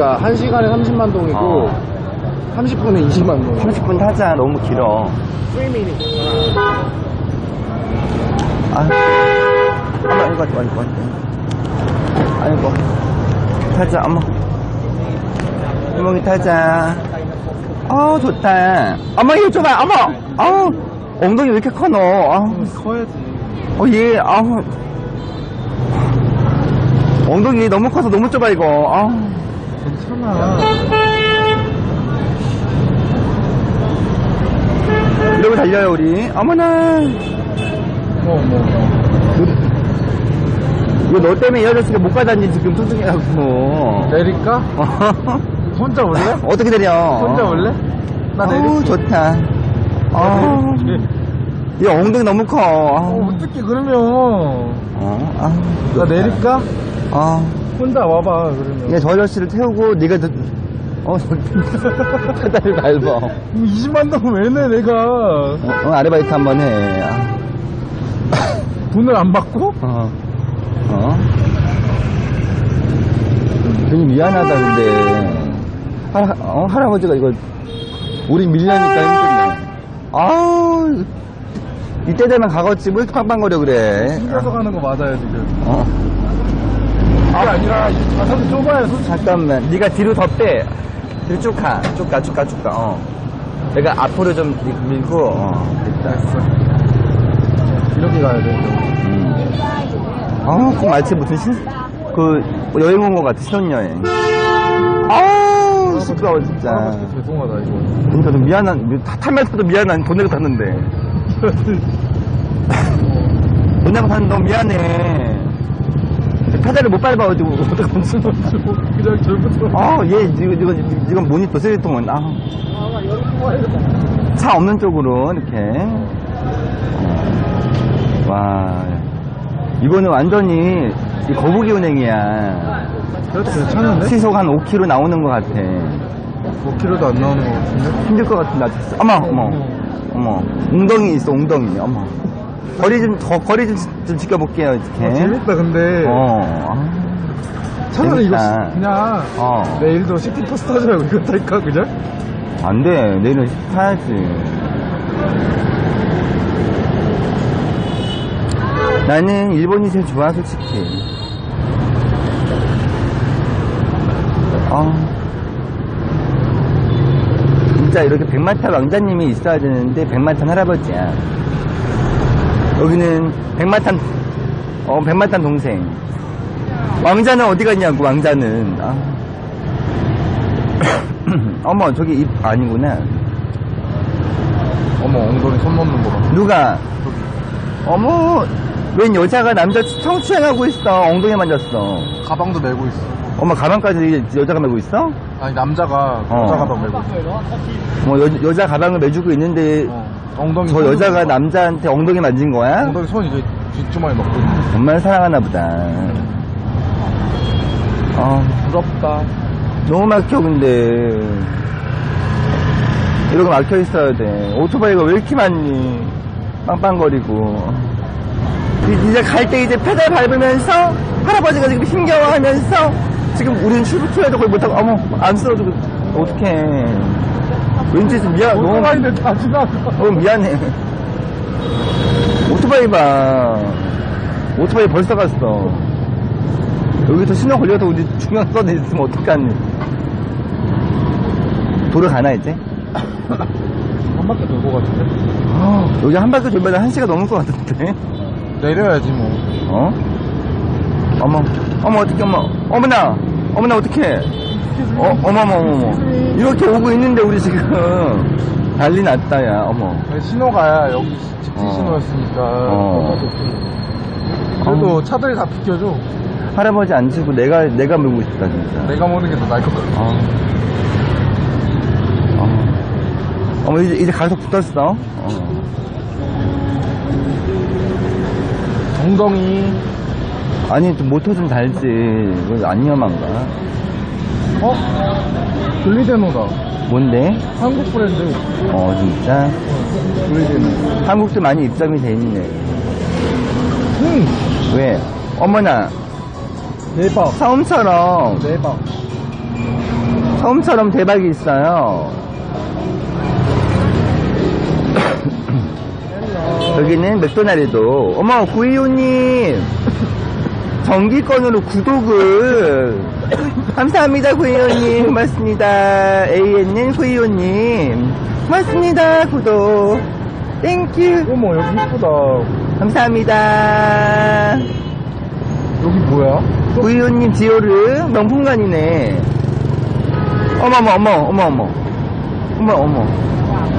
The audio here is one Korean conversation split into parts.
그러니까 1시간에 30만 동이고 어. 30분에 20만 동. 30분 타자 너무 길어 3 minutes. 아, 어머, 이거, 이거, 이거. 아이고. 타자, 어머. 이모기 타자. 어 좋다. 어머, 이거 줘봐, 어머! 어우, 엉덩이 왜 이렇게 커, 너? 커야지. 어, 얘, 아우. 엉덩이 너무 커서 너무 좁아, 이거. 아우. 괜찮아. 이러고 달려요, 우리. 어머나. 뭐, 뭐. 이거 너 때문에 헤어졌으니까 못 가다니, 지금 통통해갖고. 내릴까? 혼자 올래? 어떻게 내려? 혼자 올래? 나 어우, 내릴게. 좋다. 나 어. 이 엉덩이 너무 커. 어, 어, 어떡해, 그러면. 어, 아, 나 좋다. 내릴까? 어, 혼자 와봐, 그러면. 얘저 아저씨를 태우고, 네가 더, 어, 페달을 밟아. 20만 동왜 내, 내가? 어, 어, 아르바이트 한 번 해. 아, 돈을 안 받고? 어, 어. 괜히 미안하다, 근데. 할, 어, 할아버지가 이거, 우리 밀려니까 힘들네. 아우, 이때 되면. 왜 이렇게 빵빵거려, 그래. 숨겨서 가는 거 맞아요, 지금. 어. 그게 아니라, 이 좌석이 좁아요, 솔직히. 잠깐만, 네가 뒤로 더 빼. 뒤로 쭉 가, 쭉 가, 쭉 가, 쭉 가. 어. 내가 앞으로 좀 밀- 밀고, 어, 됐다. 이렇게 가야 돼. 음. 아, 꼭 마치 무슨 신, 그, 여행 온 것 같아, 신혼여행. 아우, 시끄러워, 진짜. 할아버지 죄송하다, 이거. 그러니까 좀 미안한, 다 타면서도 미안한, 돈 내고 탔는데. 돈 내고 탔는데 너무 미안해. 페달을 못 밟아가지고, 어떡하지? 그냥 절부터. 아, 얘, 이거, 이거, 이건 모니터 쓰레기통은, 아. 차 없는 쪽으로, 이렇게. 어. 와. 이거는 완전히, 이 거북이. 그래도 괜찮은데? 시속 한 5km 나오는 것 같아. 5kg도 안 나오는 거 같은데? 힘들 것 같은데. 어머, 어머. 어머. 웅덩이 있어, 웅덩이. 어머. 거리 좀, 더, 거리 좀, 좀 지켜볼게요, 이렇게. 어, 재밌다, 근데. 어. 아, 차라리 이거 재밌다. 시- 그냥 어. 내일도 시티 버스 타자 이거 탈까 그냥? 안 돼. 내일은 타야지. 나는 일본이 제일 좋아, 솔직히. 아. 진짜 이렇게 백마탄 왕자님이 있어야 되는데, 백마탄 할아버지야. 여기는 백마탄, 어, 백마탄 동생. 왕자는 어디 갔냐고, 왕자는. 아. 어머, 저기 입 아니구나. 어머 엉덩이 손 넣는 거 봐. 누가? 어머, 웬 여자가 남자 성추행하고 있어. 엉덩이 만졌어. 가방도 메고 있어. 어머, 가방까지 여자가 메고 있어? 아니 남자가 어. 여자 가방 메고 있어. 뭐, 여, 여자 가방을 메주고 있는데, 어. 엉덩이 저손 여자가. 남자한테 엉덩이 만진 거야? 엉덩이 손 이제 뒷주머니 넣고 정말 사랑하나 보다. 어, 부럽다. 너무 막혀, 근데. 이러고 막혀 있어야 돼. 오토바이가 왜 이렇게 많니? 빵빵거리고. 이- 이제 갈 때 이제 페달 밟으면서 할아버지가 지금 힘겨워하면서 지금 우리는 출구투에도 거의 못하고, 어머, 안 쓰러지고, 어떡해. 왠지 좀 미안, 너무, 오토바이인데 다 지나가. 너무 미안해. 오토바이 봐. 오토바이 벌써 갔어. 여기서 신호 걸려도 우리 중앙선에 있으면 어떡하니. 도로 가나, 이제? 한 바퀴 돌고 같은데? 여기 한 바퀴 돌면 한 시간 넘을 것 같은데? 내려야지 뭐. 어? 어머, 어머, 어떡해, 어머. 어머나! 어머나, 어떡해. 어, 어머머, 어머머. 이렇게 오고 있는데, 우리 지금. 난리 났다, 야, 어머. 신호가 여기 직진 어. 신호였으니까. 어. 그래도 차들이 다 비켜줘. 할아버지 안 치고 내가, 내가 물고 있다, 진짜. 내가 모는 게 더 나을 것 같아. 어. 어. 어머, 이제, 이제 가서 붙었어. 어. 엉덩이. 아니, 좀 모터 좀 달지. 이거 안 위험한가? 어? 분리대노다. 뭔데? 한국 브랜드. 어, 진짜? 분리대노. 한국도 많이 입점이 돼 있네. 응. 왜? 어머나, 대박. 처음처럼 대박. 처음처럼 대박이 있어요. 여기는 맥도날드도 어머 구이호님 정기권으로 구독을 감사합니다, 구이호님. 고맙습니다. ANN 구이호님. 고맙습니다, 구독. 땡큐. 어머, 여기 이쁘다. 감사합니다. 여기 뭐야? 구이호님 지오르 명품관이네. 어머, 어머, 어머, 어머, 어머. 어머, 어머.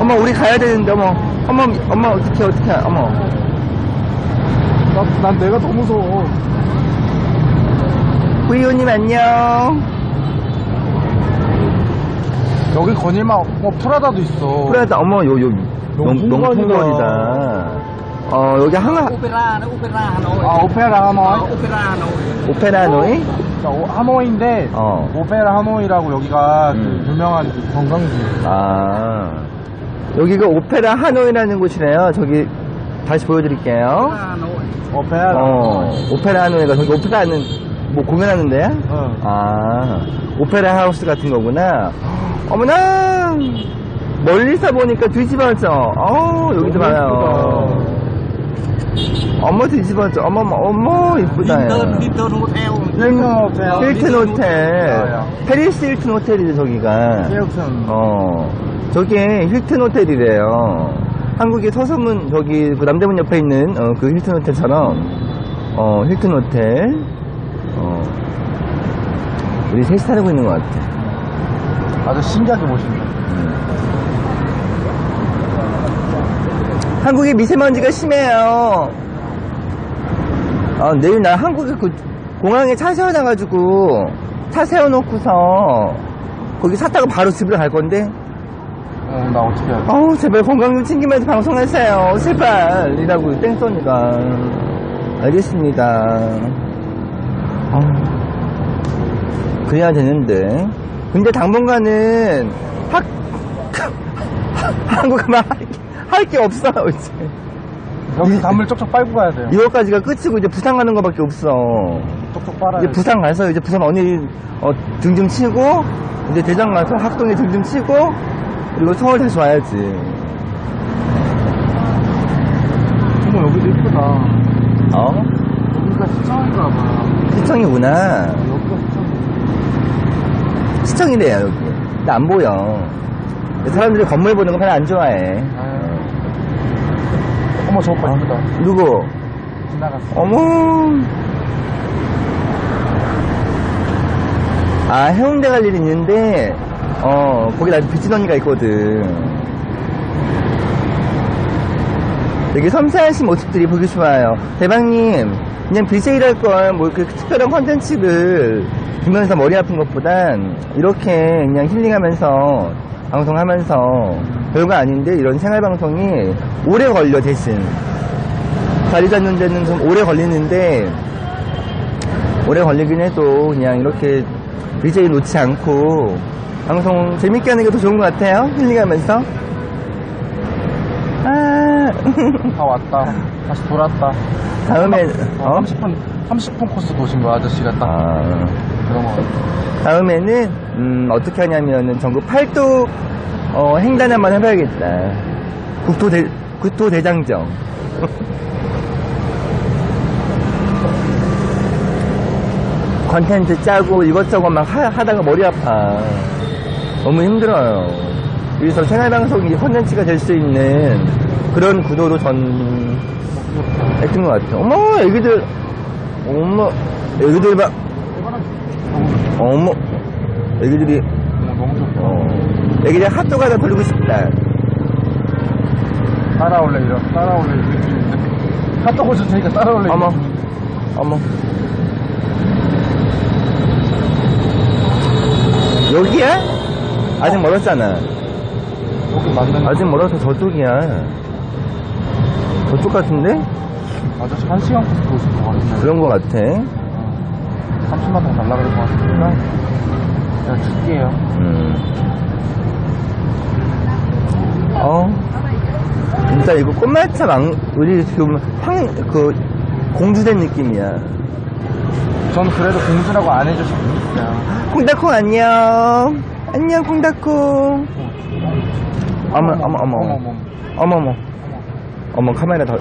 어머, 우리 가야 되는데, 어머. 어머, 어머, 어떻게, 어떻게, 어머. 나, 난 내가 더 무서워. 구이호님 안녕 여기 거닐만, 어, 프라다도 있어. 프라다 어머 요요 명품관이다. 명품관이다 어 여기 Hà Nội. 아, 오페라 하노이? Opera Hà Nội. 오페라 노이 자, 오- 하노이인데, 어. 오페라 하노이라고 여기가 음. 그 유명한 그 관광지. 아 여기가 오페라 하노이라는 곳이래요 저기 다시 보여드릴게요 Hà Nội. 오페라. 어 오페라 하노이가 저기 오페라 하는 뭐 공연하는데요? 응. 아, 오페라 하우스 같은 거구나. 어머나! 멀리서 보니까 뒤집어져. 어 여기도 봐요. 어머, 뒤집어져. 어머, 어머, 이쁘다. 힐튼 호텔. 힐튼 호텔. 야. 페리스 힐튼 호텔이죠, 저기가. 힐튼. 어, 저게 힐튼 호텔이래요. 한국의 서소문, 저기, 그 남대문 옆에 있는, 어, 그 힐튼 호텔처럼, 어, 힐튼 호텔, 어, 우리 셋이 살고 있는 것 같아. 아주 신기하게 보신다. 한국에 미세먼지가 심해요. 아, 내일 나 한국에 그 공항에 차 세워놔가지고 차 세워놓고서 거기 차 타고 바로 집으로 갈 건데 어, 나 어떻게 돼? 어우 제발 건강 좀 챙기면서 방송하세요 제발 이라고 땡소니가 알겠습니다 어우, 그래야 되는데 근데 당분간은 학 한국 가면 할게 없어요 이제 여기 담을 쪽쪽 빨고 가야 돼요. 이거까지가 끝이고 이제 부산 가는 거밖에 없어 쪽쪽 빨아야 이제 돼. 부산 가서 이제 부산 언니 어, 등좀 치고 이제 대전 가서 학동에 등좀 치고 그리고 서울 다시 와야지 어머, 여기도 이쁘다. 어? 여기가 시청인가 봐. 시청이구나 여기가 시청. 시청이래요 여기 근데 안 보여 사람들이 건물 보는 거 별로 안 좋아해 어머, 저거 어? 이쁘다. 누구? 지나갔어. 어머 아 해운대 갈 일이 있는데 어 거기 나 비친 언니가 있거든 되게 섬세하신 모습들이 보기 좋아요 대박님 그냥 BJ를 할걸뭐 이렇게 특별한 컨텐츠를 보면서 머리 아픈 것보단 이렇게 그냥 힐링하면서 방송하면서 별거 아닌데 이런 생활방송이 오래 걸려 대신. 자리 잡는 데는 좀 오래 걸리는데 오래 걸리긴 해도 그냥 이렇게 BJ 놓지 않고 방송 재밌게 하는 게 더 좋은 것 같아요 힐링하면서? 아 다 왔다. 다시 돌았다. 다음에 어? 어? 30분, 30분 코스 도신 거야, 아저씨가 딱. 아, 그런 거. 다음에는 음, 어떻게 하냐면은 전국 팔도 어, 횡단 한번 해봐야겠다 국토 대 국토 대장정 컨텐츠 짜고 이것저것 막 하, 하다가 머리 아파 너무 힘들어요 그래서 생활방송이 컨텐츠가 될 수 있는 그런 구도로 전 했던 것 같아요 어머 애기들 어머 애기들 봐 어머 애기들이 어, 너무 좋다. 어 애기들 핫도그 하나 돌리고 싶다 따라올래, 이런. 따라올래, 이런 느낌인데. 핫도그 줄 테니까 따라올래. 어머 어머 여기야? 아직 멀었잖아 느낌. 여기 맞는 아직 멀어서 저쪽이야 저쪽 같은데? 아저씨 한 시간 코스 도실 것 같은데. 그런 것 같아 30만 원 달라 그럴 것 같으니까. 제가 줄게요. 음. 어. 진짜 이거 꽃말차 망, 우리 지금 황, 그, 공주된 느낌이야. 전 그래도 공주라고 안 진짜. 콩닥콩 안녕. 안녕 콩닥콩. 어머 어머 어머 어머, 어머 어머. 카메라 더.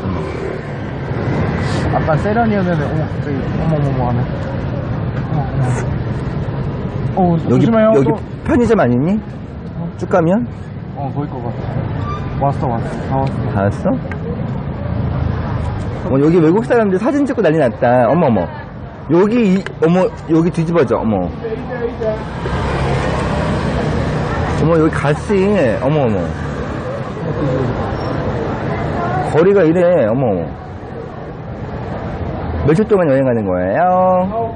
아까 세련이었는데, 어머, 갑자기, 어머, 어머, 어머 하네. 어머, 어머. 어, 여기 조심해요. 여기 또. 편의점 아니니? 쭉 가면 어, 거기 거 같아. 왔어, 왔어. 다 왔어. 다 왔어? 어머 여기 외국 사람들 사진 찍고 난리 났다. 어머 어머. 여기 이- 어머 여기 뒤집어져. 어머. 어머 여기 가시. 어머 어머. 거리가 이래. 어머. 며칠 동안 여행 가는 거예요?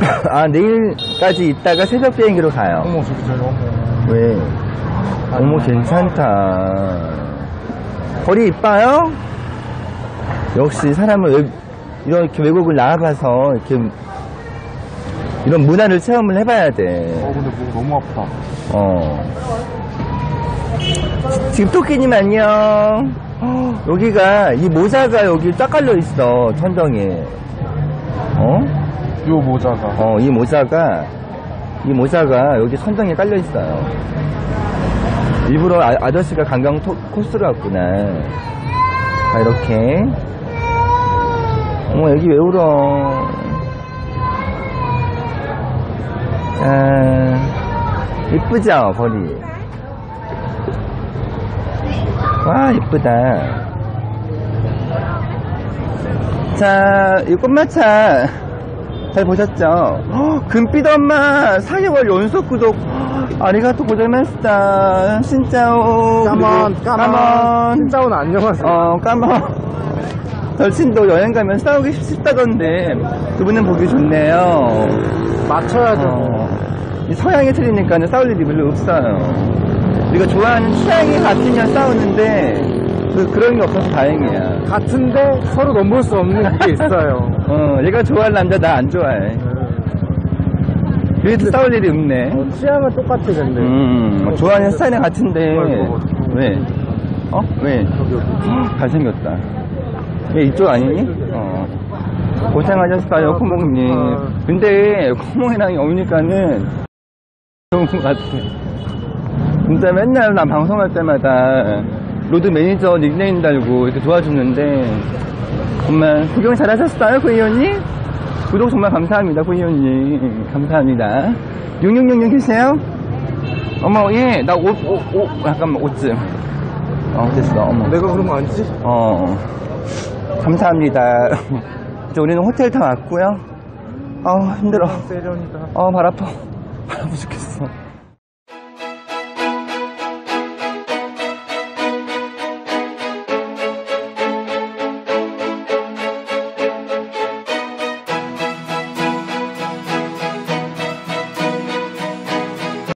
아 내일까지 있다가 새벽 비행기로 가요. 어머, 저기, 저기, 어머. 왜? 어머 괜찮다. 거리 이뻐요? 역시 사람은 외, 이렇게 외국을 나가봐서 이렇게 이런 문화를 체험을 해봐야 어, 돼. 근데 목 너무 아프다. 어. 지금 토끼님 안녕. 헉, 여기가 이 모자가 여기 쫙 깔려 있어 천정에. 어? 요 모자가. 어, 이 모자가, 이 모자가 여기 선정에 깔려 있어요. 일부러 아, 저씨가 관광 토- 코스로 왔구나. 자, 이렇게. 어머, 여기 왜 울어? 자, 이쁘죠, 거리. 와, 이쁘다. 자, 이 꽃마차. 잘 보셨죠? 헉, 금빛 엄마 4개월 연속 구독 아리가토 고자이마스다 신짜오 까만, 까만. 진짜오는 안녕하세요. 어 까만 절친도 여행 가면 싸우기 쉽다던데 두 분은 보기 좋네요 맞춰야죠. 어, 이 서양이 틀리니까 싸울 일이 별로 없어요 우리가 좋아하는 취향이 같으면 싸우는데 그, 그런 게 없어서 다행이야 같은데 서로 넘볼 수 없는 게 있어요. 어 얘가 좋아할 남자 나 안 좋아해 그래도 싸울 일이 없네 어, 취향은 똑같아, 근데. 음, 뭐 좋아하는 스타일은 같은데 이거. 왜? 어? 왜? 여기. 헉, 잘생겼다. 얘 이쪽 아니니? 어. 고생하셨어요, 코몽님. 아. 근데 코몽이랑 오니까는 좋은 것 같아. 진짜 맨날 나 방송할 때마다 로드 매니저 닉네임 달고 이렇게 도와주는데 정말 구경 잘하셨어요, 구이원님? 구독 정말 감사합니다, 구이원님. 감사합니다. 6666 계세요? 어머, 예, 나 옷, 옷, 옷, 잠깐만, 옷 좀. 어, 됐어, 어머. 내가 거 아니지? 어, 감사합니다. 이제 우리는 호텔 다 왔고요. 어, 힘들어. 세련이다. 어, 발 아파. 발 아파 죽겠어.